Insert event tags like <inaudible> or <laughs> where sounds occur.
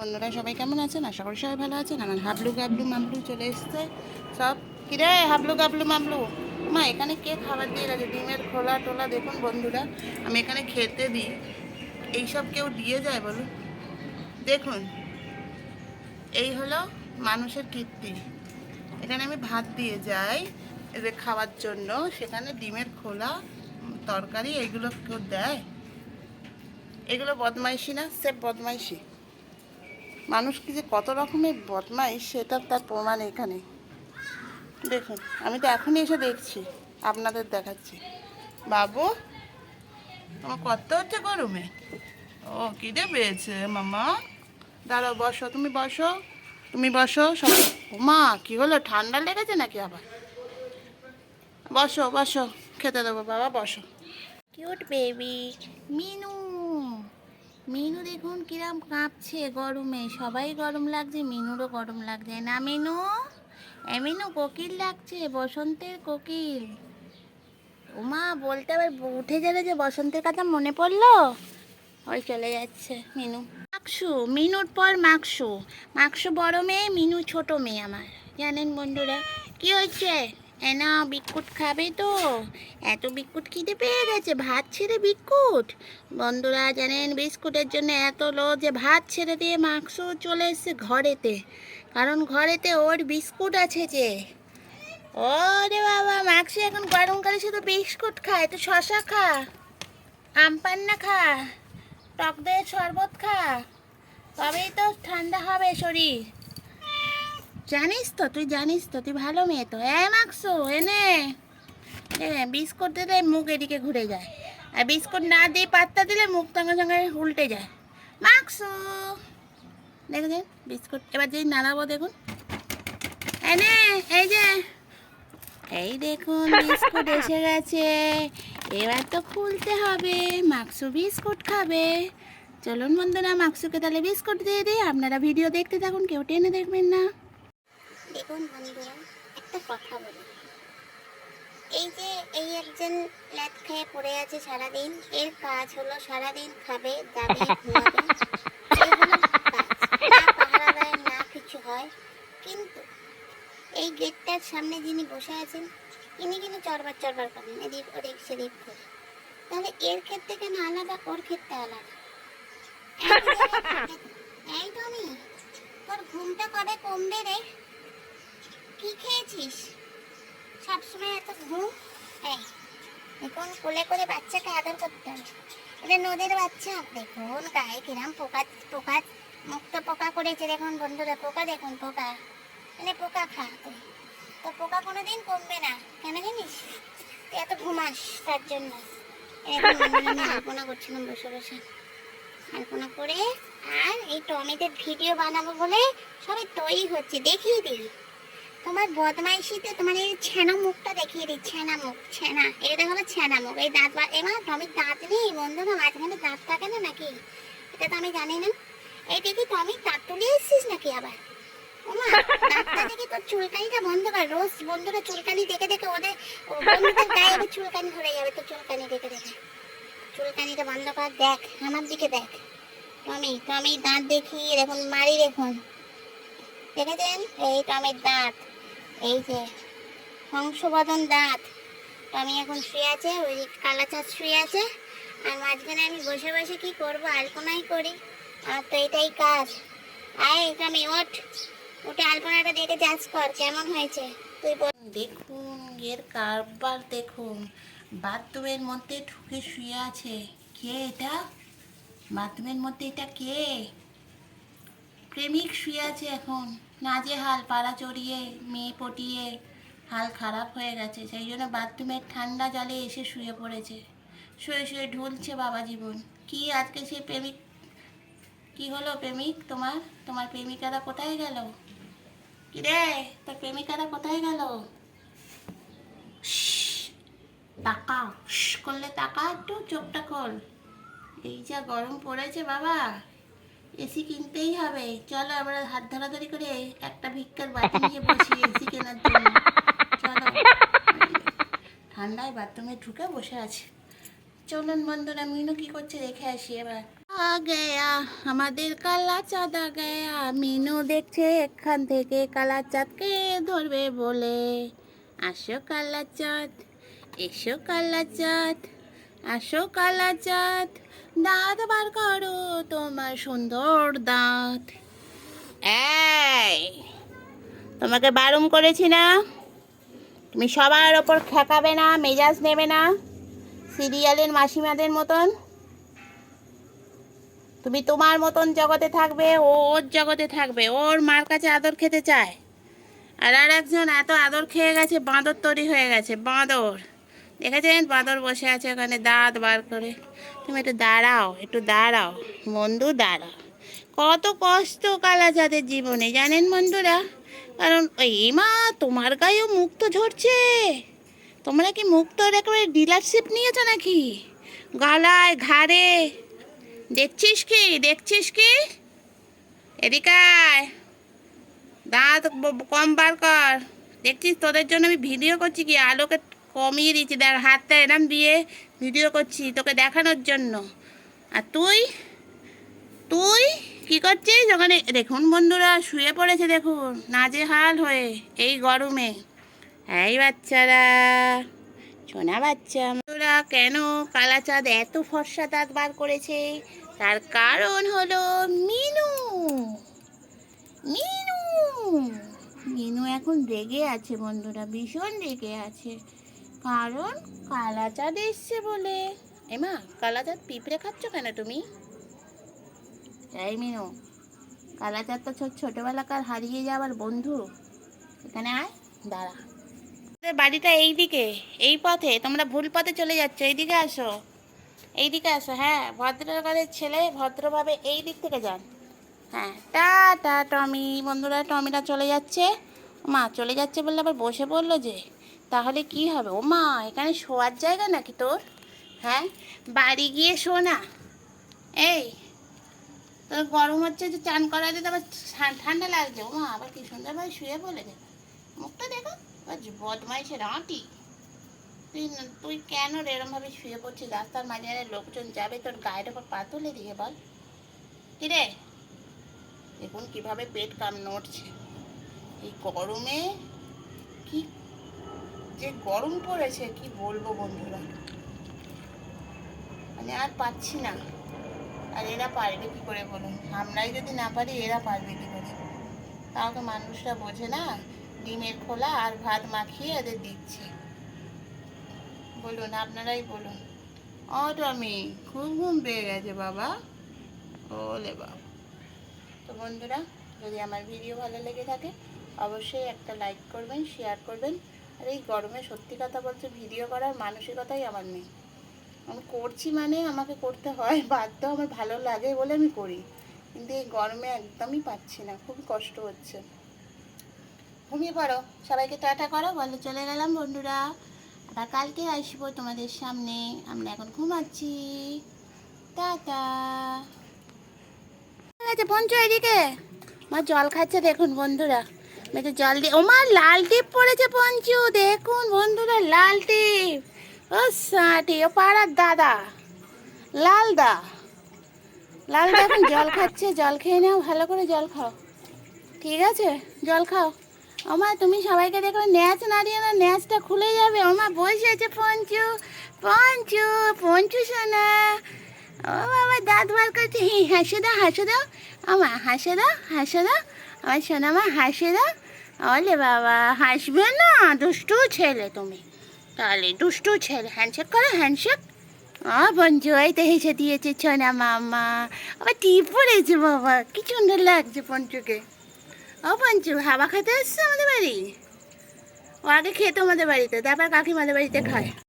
বন্ধুরা, সবাই কেমন আছেন? আশা করি সবাই ভালো আছেন। আমার হাবলু গাবলু মামলু চলে এসছে। সব কিরে, হাবলু গাবলু মামলু মা, এখানে কে খাবার দিয়ে গেছে? ডিমের খোলা টোলা, দেখুন বন্ধুরা, আমি এখানে খেতে দিই। এইসব কেউ দিয়ে যায় বলুন। দেখুন, এই হলো মানুষের কীর্তি। এখানে আমি ভাত দিয়ে যাই এদের খাওয়ার জন্য। সেখানে ডিমের খোলা তরকারি, এগুলো কেউ দেয়? এগুলো বদমাইশি না? সে বদমাইশি। মানুষ কি যে কত রকমের বদমাইশ, সেটা তার প্রমাণ এখানে। দেখুন, আমি তো এখনই এসে দেখছি, আপনাদের দেখাচ্ছি। বাবু, তোমার কত হচ্ছে গরমে ও, খিদে পেয়েছে, মামা। দাঁড়াও, বসো, তুমি বসো তুমি বসো, সব মা, কি হলো, ঠান্ডা লেগেছে নাকি আবার? বসো বসো, খেতে দেবো, বাবা, বসো। Cute baby, Minu. মিনু দেখুন কিরাম কাঁপছে গরমে। সবাই গরম লাগছে, মিনুরও গরম লাগছে। না, মিনু? এ, মিনু, কোকিল লাগছে বসন্তের কোকিল। ওমা বলতে আবার উঠে যাবে যে বসন্তের কথা মনে পড়ল? ওই চলে যাচ্ছে, মিনু। মাকসু, মিনুর পর মাকসু। মাকসু বড় মেয়ে, মিনু ছোট মেয়ে আমার। জানেন বন্ধুরা, কি হয়েছে? এনা বিস্কুট খাবে তো। এত বিস্কুট খিদে পেয়ে গেছে, ভাত ছেড়ে বিস্কুট? বন্ধুরা জানেন, বিস্কুটের জন্য এত লো যে ভাত ছেড়ে দিয়ে মাকসু চলে এসেছে ঘরেতে। কারণ ঘরেতে ওর বিস্কুট আছে যে। ওরে বাবা মাকসু এখন গরমকালে শুধু বিস্কুট খায়, তো শশা খা, আম পান্না খা, টক দইয়ের শরবত খা। তবেই তো ঠান্ডা হবে শরীর। জানিস তো, তুই জানিস তো, তুই ভালো মেয়ে তো। এ, মাকসু এনে বিস্কুট দিলে মুখ এদিকে ঘুরে যায়। আর বিস্কুট না দিয়ে পাত্তা দিলে মুখ সঙ্গে সঙ্গে উল্টে যায়। মাকসু দেখেছেন বিস্কুট। এবার যেই নাড়াবো দেখুন। এনে এই যে। এই দেখুন, বিস্কুট এসে গেছে। এবার তো খুলতে হবে। মাকসু বিস্কুট খাবে। চলুন বন্ধুরা, মাকসুকে তাহলে বিস্কুট দিয়ে দিই। আপনারা ভিডিও দেখতে থাকুন, কেউ টেনে দেখবেন না। দেখুন বন্ধুরা একটা কথা বলি। এই যে এই একজন ল্যাদ খেয়ে পড়ে আছে সারাদিন এর কাজ হলো সারাদিন খাবে দাবে ঘুমাবে। <laughs> এই হলো না পাহারা দেয় না কিছু হয়। কিন্তু এই গেটটার সামনে যিনি বসে আছেন ইনি কিন্তু চরবার চরবার করেন এদিক ওদিক সেদিক করে তাহলে এর ক্ষেত্রে কেন আলাদা ওর ক্ষেত্রে আলাদা। <laughs> এই টমি তোর ঘুমটা কবে কমবে রে? কি খেয়েছিস? সবসময় এত ঘুম? এই, দেখুন, কোলে করে বাচ্চাকে আদর করতে হবে। এটা নদীর বাচ্চা, দেখুন, গায়ে কিরাম পোকা পোকা, মুক্ত পোকা করেছে, দেখুন বন্ধুরা, পোকা দেখুন, পোকা। মানে পোকা খা তো পোকা কোনোদিন কমবে না, কেন জানিস? তুই এত ঘুমাস তার জন্য। আলপনা করছিলাম বসে বসে। আলপনা করে আর এই টমেটোর ভিডিও বানাবো বলে সবাই তৈরি হচ্ছে, দেখিয়ে দিই। তোমার বদমাইশিতে তোমার এই ছেনা মুখটা দেখিয়ে দিই ছেনা মুখ ছেনা এটা হলো ছেনা মুখ। এই দাঁত বা এমা টমির দাঁত নেই বন্ধুরা মাঝখানে দাঁত থাকে না নাকি? এটা তো আমি জানি না। এই দেখি টমি দাঁত তুলে এসেছিস নাকি আবার? দেখি বন্ধ চুলকানি দেখে দেখে ওদের চুলকানি যাবে চুলকানি দেখে দেখে। চুলকানিটা বন্ধ দেখ, আমার দিকে দেখ। টমি টমি দাঁত দেখি মারি দেখেছেন? এই টমের দাঁত। এই যে হংসবদন দাঁত। আমি এখন শুয়ে আছে, ওই কালাচাঁদ শুয়ে আছে। আর মাঝখানে আমি বসে বসে কি করব, আলপনাই করি। আর তো এটাই কাজ। আয় টমি ওঠ। উঠে আলপনাটা দেখে যাচ কর, কেমন হয়েছে? তুই দেখুন, এর কারবার দেখুন। বাথরুমের মধ্যে ঢুকে শুয়ে আছে। কে এটা? বাথরুমের মধ্যে এটা কে? প্রেমিক শুয়ে আছে এখন। নাজে হাল পাড়া চড়িয়ে, মেয়ে পটিয়ে, হাল খারাপ হয়ে গেছে। সেই জন্য বাথরুমের ঠান্ডা জলে এসে শুয়ে পড়েছে। শুয়ে শুয়ে ঢুলছে বাবা জীবন। কি আজকে সে প্রেমিক, কি হলো প্রেমিক তোমার? তোমার প্রেমিকারা কোথায় গেল? কিরে, তোর প্রেমিকারা কোথায় গেল? তাকা। করলে তাকা, একটু চোখটা খোল। এই যা গরম পড়েছে বাবা। এসি কিনতেই হবে। চলো আমরা হাত ধরাধরি করে একটা ভিক্ষার বাটি নিয়ে বসি এসি কেনার জন্য। চলো। ঠান্ডায় বাথরুমে ঢুকে বসে আছে। চলুন বন্ধুরা, মিনু কি করছে দেখে আসি এবার। আ গয়া, আমাদের কালা চাঁদ আ গয়া। মিনু দেখছে এখান থেকে কালা চাঁদকে ধরবে বলে। আসো কালা চাঁদ, এসো কালা চাঁদ, আসো কালা চাঁদ। দাঁত বার করো তোমার সুন্দর দাঁত। তোমাকে বারণ করেছি না? তুমি সবার ওপর খেকাবে না, মেজাজ নেবে না, সিরিয়ালের মাসিমাদের মতন? তুমি তোমার মতন জগতে থাকবে ও ওর জগতে থাকবে, ওর মার কাছে আদর খেতে চায়। আর আর একজন এত আদর খেয়ে গেছে, বাঁদর তৈরি হয়ে গেছে, বাঁদর। দেখেছেন বাঁদর বসে আছে, ওখানে দাঁত বার করে। তুমি একটু দাঁড়াও একটু দাঁড়াও। বন্ধু দাঁড়াও। কত কষ্ট কালা যাদের জীবনে, জানেন বন্ধুরা কারণ এই মা তোমার গায়েও মুক্ত ঝরছে। তোমরা কি মুক্তর একেবারে ডিলারশিপ নিয়েছো নাকি? গলায় ঘাড়ে। দেখছিস কি? দেখছিস কি? এদিকে আয়। দাঁত কম বার কর। দেখছিস, তোদের জন্য আমি ভিডিও করছি কি? আলোকে কমিয়ে দিচ্ছি দেখ, হাতটা এরম দিয়ে ভিডিও করছি তোকে দেখানোর জন্য। আর তুই? তুই কি করছিস? ওখানে দেখুন বন্ধুরা, শুয়ে পড়েছে দেখুন নাজে হাল হয়ে এই গরমে। এই বাচ্চারা, সোনা বাচ্চা। বন্ধুরা, কেন কালা চাঁদ এত ফর্সা দাঁত বার করেছে? তার কারণ হলো মিনু। মিনু। মিনু এখন রেগে আছে বন্ধুরা, ভীষণ রেগে আছে। কারণ কালা চাঁদ এসছে বলে। এমা কালা চাঁদ পিঁপড়ে খাচ্ছ কেন তুমি? এই মিনু কালা চাঁদ তো ছোটবেলাকার হারিয়ে যাওয়ার বন্ধু। এখানে আয় দাঁড়া। বাড়িটা এই দিকে এই পথে। তোমরা ভুল পথে চলে যাচ্ছ এইদিকে আসো। এইদিকে আসো হ্যাঁ ভদ্রঘরের ছেলে ভদ্রভাবে এই দিক থেকে যান। হ্যাঁ টা টা টমি। বন্ধুরা টমিটা চলে যাচ্ছে। মা চলে যাচ্ছে বললে আবার বসে পড়ল যে। তাহলে কি হবে? ও মা, এখানে শোয়ার জায়গা নাকি তোর? হ্যাঁ? বাড়ি গিয়ে শো না। এই, তোর গরম হচ্ছে যে চান করা দিতে আবার ঠান্ডা লাগছে। ও মা, আবার কি সুন্দরভাবে শুয়ে বলে দে মুখটা দেখো বদমাইশের আঁটি। তুই তুই কেন এরমভাবে শুয়ে পড়ছিস? রাস্তার মাঝখানে লোকজন যাবে, তোর গায়ের ওপর পা তুলে দিয়ে বল। কি রে? দেখুন কীভাবে পেট কাম নড়ছে এই গরমে কি যে গরম পড়েছে, কি বলব বন্ধুরা? মানে আর পাচ্ছি না। আর এরা পারবে কি করে বলুন? আমরাই যদি না পারি, এরা পারবে কি করে? তাও তো মানুষরা বোঝে না। ডিমের খোলা আর ভাত মাখিয়ে এদের দিচ্ছে। বলুন, আপনারাই বলুন। ও টমি খুব ঘুম পেয়ে গেছে বাবা। ওলে বাবা। তো বন্ধুরা, যদি আমার ভিডিও ভালো লেগে থাকে, অবশ্যই একটা লাইক করবেন শেয়ার করবেন। আর এই গরমে সত্যি কথা বলছে ভিডিও করার মানসিকতাই আমার নেই। আমি করছি মানে আমাকে করতে হয়, <laughs> বাধ্য আমার ভালো লাগে বলে আমি করি। কিন্তু এই গরমে একদমই পাচ্ছি না খুব কষ্ট হচ্ছে। ঘুমিয়ে পড়ো, সবাইকে টাটা করো, বলে চলে গেলাম বন্ধুরা। আবার কালকে আসব তোমাদের সামনে, আমরা এখন ঘুমাচ্ছি। টাটা। আছে পঞ্চ এদিকে। মা জল খাচ্ছে দেখুন বন্ধুরা। মেয়েকে জল দিয়ে ও মা লাল টিপ পড়েছে পঞ্চু, দেখুন বন্ধুরা, লাল টিপ। ও সাটি, ও পাড়ার দাদা লাল দা লাল দা এখন জল খাচ্ছে, জল খেয়ে নাও, ভালো করে জল খাও। ঠিক আছে, জল খাও। ওমা, তুমি সবাইকে দেখো ন্যাচ নাড়িয়ে না ন্যাচটা খুলে যাবে। ওমা, বসে আছে পঞ্চু পঞ্চু পঞ্চু সোনা। ও বাবা, দাঁত বার করছে। হাসে দাও হাসে দাও। আমা হাসে দাও হাসে দাও। আমার সোনা মা, হাসে দাও। ওলে বাবা, হাসবে না? দুষ্টু ছেলে তুমি। তাহলে দুষ্টু ছেলে হ্যান্ডশেক করো হ্যান্ডশেক ও এই তো হেসে দিয়েছে সোনা মামা। আবার টিপ পড়েছে বাবা, কি সুন্দর লাগছে পঞ্চুকে ও পঞ্চু হাওয়া খেতে এসছে আমাদের বাড়ি? ও আগে খেতো আমাদের বাড়িতে, তারপর কাকিমাদের বাড়িতে খায়।